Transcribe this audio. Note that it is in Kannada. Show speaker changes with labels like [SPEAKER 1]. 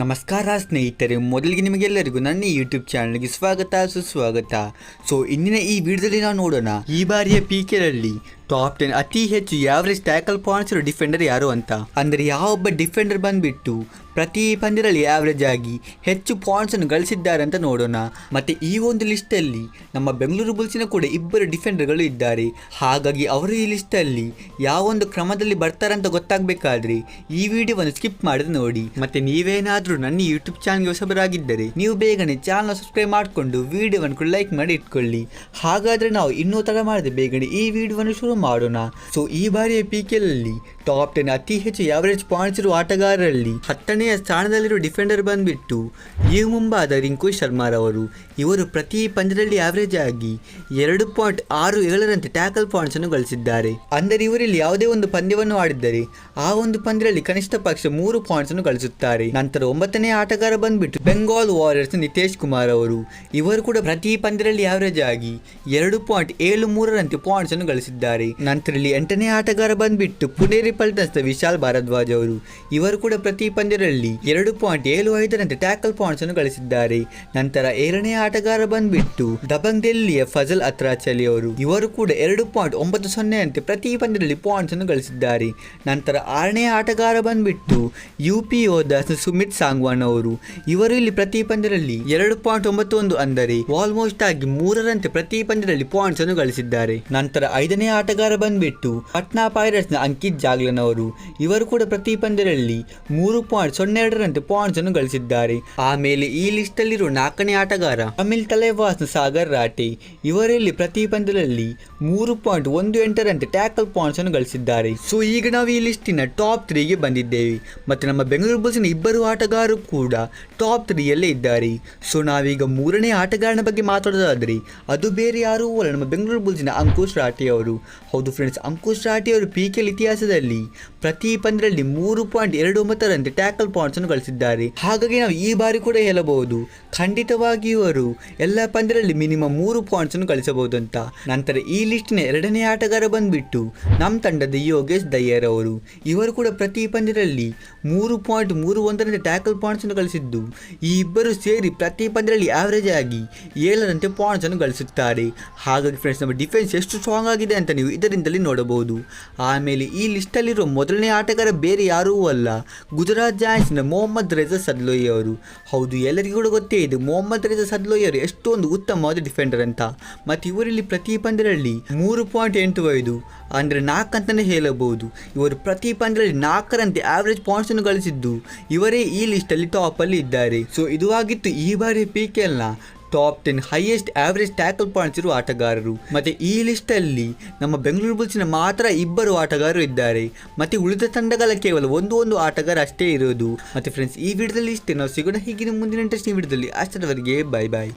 [SPEAKER 1] ನಮಸ್ಕಾರ ಸ್ನೇಹಿತರೆ, ಮೊದಲಿಗೆ ನಿಮಗೆಲ್ಲರಿಗೂ ನನ್ನ ಯೂಟ್ಯೂಬ್ ಚಾನಲ್ಗೆ ಸ್ವಾಗತ, ಸುಸ್ವಾಗತ. ಸೊ ಇಂದಿನ ಈ ವಿಡಿಯೋದಲ್ಲಿ ನಾವು ನೋಡೋಣ ಈ ಬಾರಿಯ ಪಿ ನಲ್ಲಿ ಟಾಪ್ ಟೆನ್ ಅತಿ ಹೆಚ್ಚು ಯಾವರೇಜ್ ಟ್ಯಾಕಲ್ ಪಾಯಿಂಟ್ಸ್ ಇರೋ ಡಿಫೆಂಡರ್ ಯಾರು ಅಂತ? ಅಂದರೆ ಯಾವೊಬ್ಬ ಡಿಫೆಂಡರ್ ಬಂದ್ಬಿಟ್ಟು ಪ್ರತಿ ಪಂದ್ಯದಲ್ಲಿ ಆವರೇಜ್ ಆಗಿ ಹೆಚ್ಚು ಪಾಯಿಂಟ್ಸನ್ನು ಗಳಿಸಿದ್ದಾರೆ ಅಂತ ನೋಡೋಣ. ಮತ್ತು ಈ ಒಂದು ಲಿಸ್ಟಲ್ಲಿ ನಮ್ಮ ಬೆಂಗಳೂರು ಬುಲ್ಸಿನ ಕೂಡ ಇಬ್ಬರು ಡಿಫೆಂಡರ್ಗಳು ಇದ್ದಾರೆ. ಹಾಗಾಗಿ ಅವರು ಈ ಲಿಸ್ಟಲ್ಲಿ ಯಾವೊಂದು ಕ್ರಮದಲ್ಲಿ ಬರ್ತಾರಂತ ಗೊತ್ತಾಗಬೇಕಾದ್ರೆ ಈ ವಿಡಿಯೋವನ್ನು ಸ್ಕಿಪ್ ಮಾಡಿದ್ರೆ ನೋಡಿ. ಮತ್ತು ನೀವೇನಾದರೂ ನನ್ನ ಯೂಟ್ಯೂಬ್ ಚಾನಲ್ಗೆ ಹೊಸಬರಾಗಿದ್ದರೆ ನೀವು ಬೇಗನೆ ಚಾನಲ್ ಸಬ್ಸ್ಕ್ರೈಬ್ ಮಾಡಿಕೊಂಡು ವಿಡಿಯೋವನ್ನು ಕೂಡ ಲೈಕ್ ಮಾಡಿ ಇಟ್ಕೊಳ್ಳಿ. ಹಾಗಾದರೆ ನಾವು ಇನ್ನೂ ತಡ ಮಾಡಿದೆ ಬೇಗನೆ ಈ ವಿಡಿಯೋವನ್ನು ಶುರು ಮಾಡೋಣ ಸೊ ಈ ಬಾರಿಯ ಪಿ ಅಲ್ಲಿ ಟಾಪ್ ಟೆನ್ ಅತಿ ಹೆಚ್ಚು ಯಾವರೇಜ್ ಪಾಯಿಂಟ್ಸ್ ಇರುವ ಆಟಗಾರರಲ್ಲಿ ಹತ್ತನೆಯ ಸ್ಥಾನದಲ್ಲಿರುವ ಡಿಫೆಂಡರ್ ಬಂದ್ಬಿಟ್ಟು ಈ ಮುಂಬಾದ ರಿಂಕು ಶರ್ಮಾರವರು. ಇವರು ಪ್ರತಿ ಪಂದ್ಯದಲ್ಲಿ ಆವರೇಜ್ ಆಗಿ ಎರಡು ಪಾಯಿಂಟ್ ಆರು ಏಳರಂತೆ ಟ್ಯಾಕಲ್ ಪಾಯಿಂಟ್ಸ್ ಅನ್ನು ಗಳಿಸಿದ್ದಾರೆ. ಅಂದರೆ ಇವರಲ್ಲಿ ಯಾವುದೇ ಒಂದು ಪಂದ್ಯವನ್ನು ಆಡಿದ್ದರೆ ಆ ಒಂದು ಪಂದ್ಯದಲ್ಲಿ ಕನಿಷ್ಠ ಪಕ್ಷ ಮೂರು ಪಾಯಿಂಟ್ಸ್ ಅನ್ನು ಗಳಿಸುತ್ತಾರೆ. ನಂತರ ಒಂಬತ್ತನೇ ಆಟಗಾರ ಬಂದ್ಬಿಟ್ಟು ಬೆಂಗಾಲ್ ವಾರಿಯರ್ಸ್ ನಿತೇಶ್ ಕುಮಾರ್ ಅವರು. ಇವರು ಕೂಡ ಪ್ರತಿ ಪಂದ್ಯದಲ್ಲಿ ಆವರೇಜ್ ಆಗಿ ಎರಡು ಪಾಯಿಂಟ್ ಏಳು ಮೂರರಂತೆ ಪಾಯಿಂಟ್ಸ್ ಅನ್ನು ಗಳಿಸಿದ್ದಾರೆ. ನಂತರ ಇಲ್ಲಿ ಎಂಟನೇ ಆಟಗಾರ ಬಂದ್ಬಿಟ್ಟು ಪುಣೇರಿ ಪಲ್ಟನ್ಸ್ನ ವಿಶಾಲ್ ಭಾರದ್ವಾಜ್ ಅವರು. ಇವರು ಕೂಡ ಪ್ರತಿ ಪಂದ್ಯದಲ್ಲಿ ಎರಡು ಪಾಯಿಂಟ್ ಏಳು ಐದರಂತೆ ಟ್ಯಾಕಲ್ ಪಾಯಿಂಟ್ಸ್ ಅನ್ನು ಗಳಿಸಿದ್ದಾರೆ. ನಂತರ ಏಳನೇ ಆಟಗಾರ ಬಂದ್ಬಿಟ್ಟು ದಬಂಗ್ ದೆಲ್ಲಿಯ ಫಜಲ್ ಅತ್ರಾಚಲಿ ಅವರು. ಇವರು ಕೂಡ ಎರಡು ಪಾಯಿಂಟ್ ಒಂಬತ್ತು ಸೊನ್ನೆ ಅಂತೆ ಪ್ರತಿ ಪಂದ್ಯದಲ್ಲಿ ಪಾಯಿಂಟ್ಸ್ ಅನ್ನು ಗಳಿಸಿದ್ದಾರೆ. ನಂತರ ಆರನೇ ಆಟಗಾರ ಬಂದ್ಬಿಟ್ಟು ಯು ಪಿ ಯೋಧಾಸ್ ಸುಮಿತ್ ಸಾಂಗ್ವಾನ್ ಅವರು. ಇವರು ಇಲ್ಲಿ ಪ್ರತಿ ಪಂದ್ಯದಲ್ಲಿ ಎರಡು ಪಾಯಿಂಟ್ ಒಂಬತ್ತು ಅಂದರೆ ಆಲ್ಮೋಸ್ಟ್ ಆಗಿ ಮೂರರಂತೆ ಪ್ರತಿ ಪಂದ್ಯದಲ್ಲಿ ಪಾಯಿಂಟ್ಸ್ ಅನ್ನು ಗಳಿಸಿದ್ದಾರೆ. ನಂತರ ಐದನೇ ಆಟಗಾರ ಬಂದ್ಬಿಟ್ಟು ಪಟ್ನಾ ಪೈರಟ್ಸ್ನ ಅಂಕಿತ್ ಜಾಗ್ಲನ್ ಅವರು ಇವರು ಕೂಡ ಪ್ರತಿ ಪಂದ್ಯದಲ್ಲಿ ಮೂರು ಪಾಯಿಂಟ್ ಸೊನ್ನೆ ಎರಡರಂತೆ ಪಾಯಿಂಟ್ಸ್ ಅನ್ನು ಗಳಿಸಿದ್ದಾರೆ. ಆಮೇಲೆ ಈ ಲಿಸ್ಟ್ ಅಲ್ಲಿರುವ ನಾಲ್ಕನೇ ಆಟಗಾರ ಅಮಿಲ್ ತಲೆವಾಸ್ ಸಾಗರ್ ರಾಟೆ ಇವರಲ್ಲಿ ಪ್ರತಿ ಪಂದ್ಯದಲ್ಲಿ ಮೂರು ಪಾಯಿಂಟ್ ಒಂದು ಎಂಟರಂತೆ ಟ್ಯಾಕಲ್ ಪಾಯಿಂಟ್ಸ್ ಅನ್ನು ಗಳಿಸಿದ್ದಾರೆ. ಸೊ ಈಗ ನಾವು ಈ ಲಿಸ್ಟಿನ ಟಾಪ್ ತ್ರೀಗೆ ಬಂದಿದ್ದೇವೆ. ಮತ್ತೆ ನಮ್ಮ ಬೆಂಗಳೂರು ಬುಲ್ಸ್ನ ಇಬ್ಬರು ಆಟಗಾರರು ಕೂಡ ಟಾಪ್ ತ್ರೀಯಲ್ಲೇ ಇದ್ದಾರೆ. ಸೊ ನಾವೀಗ ಮೂರನೇ ಆಟಗಾರನ ಬಗ್ಗೆ ಮಾತಾಡೋದಾದ್ರೆ, ಅದು ಬೇರೆ ಯಾರೂ ಅಲ್ಲ, ನಮ್ಮ ಬೆಂಗಳೂರು ಬುಲ್ಸ್ನ ಅಂಕುಶ್ ರಾಠಿ ಅವರು. ಹೌದು ಫ್ರೆಂಡ್ಸ್ ಅಂಕುಶ್ ರಾಠಿ ಅವರು ಪಿ ಕೆಲ್ ಇತಿಹಾಸದಲ್ಲಿ ಪ್ರತಿ ಪಂದ್ಯದಲ್ಲಿ ಮೂರು ಪಾಯಿಂಟ್ ಎರಡು ಒಂಬತ್ತರಂತೆ ಟ್ಯಾಕಲ್ ಪಾಯಿಂಟ್ಸ್ ಅನ್ನು ಗಳಿಸಿದ್ದಾರೆ. ಹಾಗಾಗಿ ನಾವು ಈ ಬಾರಿ ಕೂಡ ಹೇಳಬಹುದು ಖಂಡಿತವಾಗಿ ಇವರು ಎಲ್ಲ ಪಂದ್ಯದಲ್ಲಿ ಮಿನಿಮಮ್ ಮೂರು ಪಾಯಿಂಟ್ಸ್ ಅನ್ನು ಗಳಿಸಬಹುದು ಅಂತ ನಂತರ ಈ ಲಿಸ್ಟ್ನ ಎರಡನೇ ಆಟಗಾರ ಬಂದ್ಬಿಟ್ಟು ನಮ್ಮ ತಂಡದ ಯೋಗೇಶ್ ದಯ್ಯರ್ ಅವರು. ಇವರು ಕೂಡ ಪ್ರತಿ ಪಂದ್ಯದಲ್ಲಿ ಮೂರು ಪಾಯಿಂಟ್ ಮೂರು ಒಂದರಂತೆ ಟ್ಯಾಕಲ್ ಪಾಯಿಂಟ್ಸ್ ಅನ್ನು ಗಳಿಸಿದ್ದು. ಈ ಇಬ್ಬರು ಸೇರಿ ಪ್ರತಿ ಪಂದ್ಯದಲ್ಲಿ ಆವರೇಜ್ ಆಗಿ ಏಳರಂತೆ ಪಾಯಿಂಟ್ಸ್ ಅನ್ನು ಗಳಿಸುತ್ತಾರೆ. ಹಾಗಾಗಿ ಫ್ರೆಂಡ್ಸ್ ನಮ್ಮ ಡಿಫೆನ್ಸ್ ಎಷ್ಟು ಸ್ಟ್ರಾಂಗ್ ಆಗಿದೆ ಅಂತ ನೀವು ಇದರಿಂದಲೇ ನೋಡಬಹುದು. ಆಮೇಲೆ ಈ ಲಿಸ್ಟಲ್ಲಿರೋ ಮೊದಲನೇ ಆಟಗಾರ ಬೇರೆ ಯಾರೂ ಅಲ್ಲ. ಗುಜರಾತ್ ಜಾಯಿಂಟ್ಸ್ನ ಮೊಹಮ್ಮದ್ ರೆಜಾ ಸದ್ಲೋಯಿ ಅವರು. ಹೌದು, ಎಲ್ಲರಿಗೂ ಕೂಡ ಗೊತ್ತೇ ಇದೆ, ಮೊಹಮ್ಮದ್ ರೆಜಾ ಸದ್ಲೋಯಿ ಅವರು ಎಷ್ಟೊಂದು ಉತ್ತಮವಾದ ಡಿಫೆಂಡರ್ ಅಂತ. ಮತ್ತು ಇವರಲ್ಲಿ ಪ್ರತಿ ಪಂದ್ಯದಲ್ಲಿ ಮೂರು ಪಾಯಿಂಟ್ ಎಂಟು ಐದು ಅಂದರೆ ನಾಲ್ಕು ಅಂತಲೇ ಹೇಳಬಹುದು. ಇವರು ಪ್ರತಿ ಪಂದ್ಯದಲ್ಲಿ ನಾಲ್ಕರಂತೆ ಆವರೇಜ್ ಪಾಯಿಂಟ್ಸನ್ನು ಗಳಿಸಿದ್ದು. ಇವರೇ ಈ ಲಿಸ್ಟಲ್ಲಿ ಟಾಪಲ್ಲಿ ಇದ್ದಾರೆ. ಸೊ ಇದು ಆಗಿತ್ತು ಈ ಬಾರಿ P K ಎಲ್ನ top ten highest average tackle points ಇರುವ ಆಟಗಾರರು. ಮತ್ತೆ ಈ ಲಿಸ್ಟ್ ಅಲ್ಲಿ ನಮ್ಮ ಬೆಂಗಳೂರು ಬುಲ್ಸ್ನ ಮಾತ್ರ ಇಬ್ಬರು ಆಟಗಾರರು ಇದ್ದಾರೆ. ಮತ್ತೆ ಉಳಿದ ತಂಡಗಳ ಕೇವಲ ಒಂದು ಒಂದು ಆಟಗಾರ ಅಷ್ಟೇ ಇರೋದು. ಮತ್ತೆ ಫ್ರೆಂಡ್ಸ್ ಈ ವಿಡಿಯೋದಲ್ಲಿ ಇಷ್ಟೇ. ನಾವು ಸಿಗೋಣ ಹೀಗಿನ ಮುಂದಿನ ಇಂಟ್ರೆಸ್ಟಿಂಗ್ ವಿಡಿಯೋದಲ್ಲಿ. ಅಷ್ಟರವರೆಗೆ ಬಾಯ್ ಬಾಯ್